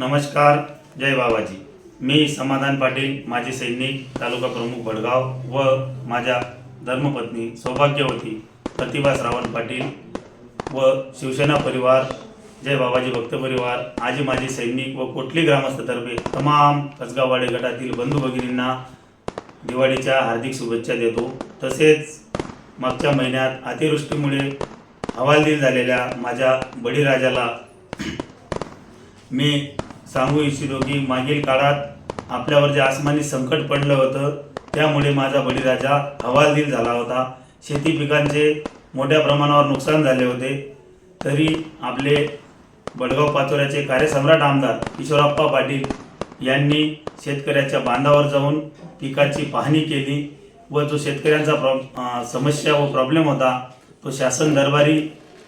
नमस्कार जय बाबाजी. मी समाधान पाटील माझे सैनिक तालुका प्रमुख भडगाव व माझ्या धर्मपत्नी सौभाग्यवती प्रतिभा श्रावण पाटील व शिवसेना परिवार जय बाबाजी भक्त परिवार आजी माजी सैनिक व कोटली ग्रामस्थतर्फे तमाम कसगाववाडी गटातील बंधू भगिनींना दिवाळीच्या हार्दिक शुभेच्छा देतो. तसेच मागच्या महिन्यात अतिवृष्टीमुळे हवालदिल झालेल्या माझ्या बळीराजाला मी सांगू इच्छितो की मागील काळात आपल्यावर जे आसमानी संकट पडलं होतं त्यामुळे माझा बळीराजा हवालदिल झाला होता. शेती पिकांचे मोठ्या प्रमाणावर नुकसान झाले होते. तरी आपले बडगाव पाचोऱ्याचे कार्यसम्राट आमदार किशोरप्पा पाटील यांनी शेतकऱ्याच्या बांधावर जाऊन पिकाची पाहणी केली व जो शेतकऱ्यांचा प्रॉ समस्या व प्रॉब्लेम होता तो शासन दरबारी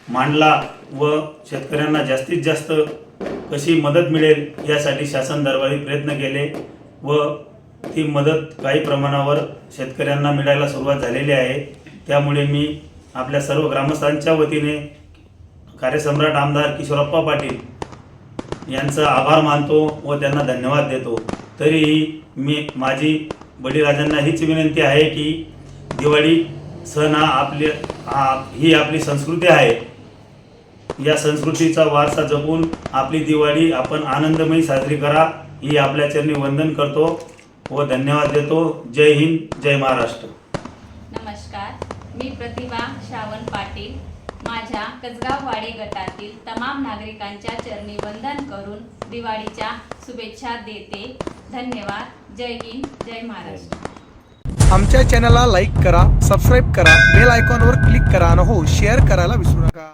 मांडला व शेतकऱ्यांना जास्तीत जास्त कशी मदत मिळेल यासाठी शासन दरबारी प्रयत्न केले व ती मदत काही प्रमाणावर शेतकऱ्यांना मिळायला सुरुवात झालेली आहे. त्यामुळे मी आपल्या सर्व ग्रामस्थांच्या वतीने कार्यसम्राट आमदार किशोरप्पा पाटील यांचा आभार मानतो व त्यांना धन्यवाद देतो. तरीही मी माझी बळीराजांना हीच विनंती आहे की दिवाळी सण हा आपले हा- ही आपली संस्कृती आहे. या संस्कृतीचा वारसा जपून आपली दिवाळी आपण आनंदमयी साजरी करा ही आपल्या चरणी वंदन करतो व धन्यवाद देतो. जय हिंद जय महाराष्ट्र. नमस्कार मी प्रतिभा श्रावण पाटील. माझ्या कसगाव वाडी गटातील तमाम नागरिकांच्या चरणी वंदन करून दिवाळीच्या शुभेच्छा देते. धन्यवाद जय हिंद जय महाराष्ट्र. आमच्या चॅनलला लाईक करा सबस्क्राईब करा बेल आयकॉनवर क्लिक करा आणि हो शेअर करायला विसरू नका.